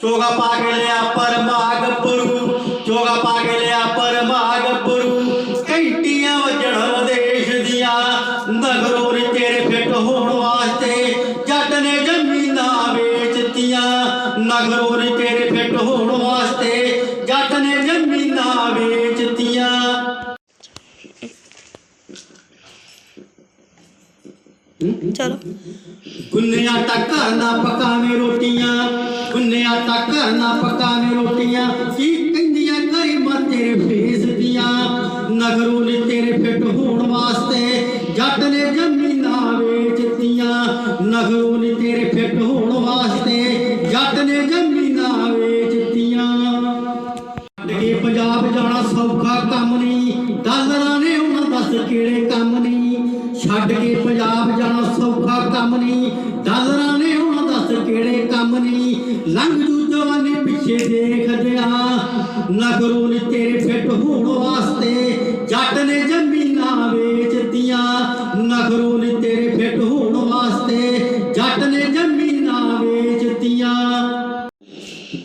ਚੋਗਾ ਪਾ ਕੇ ਲਿਆ ਪਰਮਾਗ ਪੁਰੂ ਚੋਗਾ ਪਾ ਕੇ ਲਿਆ ਪਰਮਾਗ ਪੁਰੂ ਘੰਟੀਆਂ ਵੱਜਣ ਦੇਸ਼ ਦੀਆਂ ਨਗਰੋਂ ਨੀ ਤੇਰੇ ਫਿੱਟ ਹੋਣ ਵਾਸਤੇ ਜੱਟ ਨੇ ਜ਼ਮੀਨਾਂ ਵੇਚਤੀਆਂ ਨਗਰੋਂ ਨੀ ਤੇਰੇ ਫਿੱਟ ਹੋਣ ਵਾਸਤੇ ਜੱਟ ਨੇ ਜ਼ਮੀਨਾਂ ਵੇਚਤੀਆਂ ਚਲੋ ਗੁੰਨਿਆ ਤਾਂ ਘਰ ਨਾ ਪਕਾਵੇਂ ਰੋਟੀਆਂ। ਕੀ ਕਹਿੰਦੀਆਂ ਕਰੀ ਮਾ ਤੇਰੇ ਫੇਸ ਦੀਆਂ? ਨਗਰੋਂ ਨੇ ਤੇਰੇ ਫਿੱਟ ਹੋਣ ਵਾਸਤੇ ਜੱਟ ਨੇ ਜ਼ਮੀਨਾਂ ਵੇਚਤੀਆਂ। ਨਗਰੋਂ ਨੇ ਤੇਰੇ ਫਿੱਟ ਹੋਣ ਵਾਸਤੇ ਜੱਟ ਨੇ ਜ਼ਮੀਨਾਂ ਵੇਚਤੀਆਂ। ਛੱਡ ਕੇ ਪੰਜਾਬ ਜਾਣਾ ਸੌਖਾ ਕੰਮ ਨਹੀਂ ਡਾਲਰਾਂ ਨੇ ਹੁਣ ਦੱਸ ਕਿਹੜੇ ਕੰਮ ਨਹੀਂ ਛੱਡ ਕੇ ਪੰਜਾਬ ਜਾਣਾ ਸੌਖਾ ਕੰਮ ਨਹੀਂ ਡਾਲਰਾਂ ਨੇ ਕਿਹੜੇ ਲੰਘ ਜੂ ਜਵਾਨੀ ਪਿੱਛੇ ਦੇਖਦਿਆਂ ਨਗਰੋਂ ਤੇਰੇ ਫਿੱਟ ਹੋਣ ਵਾਸਤੇ ਜੱਟ ਨੇ ਜ਼ਮੀਨਾਂ ਵੇਚਤੀਆਂ। ਨਗਰੋਂ ਤੇਰੇ ਫਿੱਟ ਹੋਣ ਵਾਸਤੇ ਜੱਟ ਨੇ ਜ਼ਮੀਨਾਂ ਵੇਚਤੀਆਂ।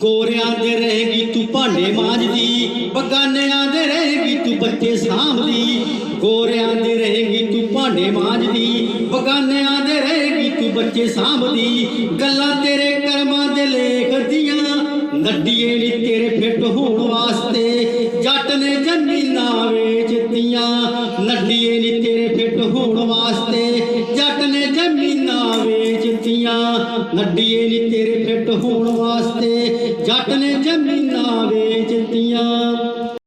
ਗੋਰਿਆਂ ਦੇ ਰਹੇਗੀ ਤੂੰ ਭਾਂਡੇ ਮਾਂਜਦੀ, ਬਗਾਨਿਆਂ ਦੇ ਰਹੇਗੀ ਤੂੰ ਬੱਚੇ ਸਾਂਭਦੀ। ਗੋਰਿਆਂ ਦੇ ਰਹੇਗੀ ਤੂੰ ਭਾਂਡੇ ਮਾਂਜਦੀ, ਬਗਾਨਿਆਂ ਦੇ ਰਹੇਗੀ ਤੂੰ ਬੱਚੇ ਸਾਂਭਦੀ। ਗੱਲਾਂ ਤੇਰੇ ਕਰ ਨੱਡੀਏ ਨੀ ਤੇਰੇ ਫਿੱਟ ਹੋਣ ਵਾਸਤੇ। ਜੱਟ ਨੇ ਜ਼ਮੀਨਾਂ ਵੇਚਤੀਆਂ, ਨੱਡੀਏ ਨੀ ਤੇਰੇ ਫਿੱਟ ਹੋਣ ਵਾਸਤੇ। ਜੱਟ ਨੇ ਜ਼ਮੀਨਾਂ ਵੇਚਤੀਆਂ, ਨੱਡੀਏ ਨੀ ਤੇਰੇ ਫਿੱਟ ਹੋਣ ਵਾਸਤੇ। ਜੱਟ ਨੇ ਜ਼ਮੀਨਾਂ ਵੇਚਤੀਆਂ।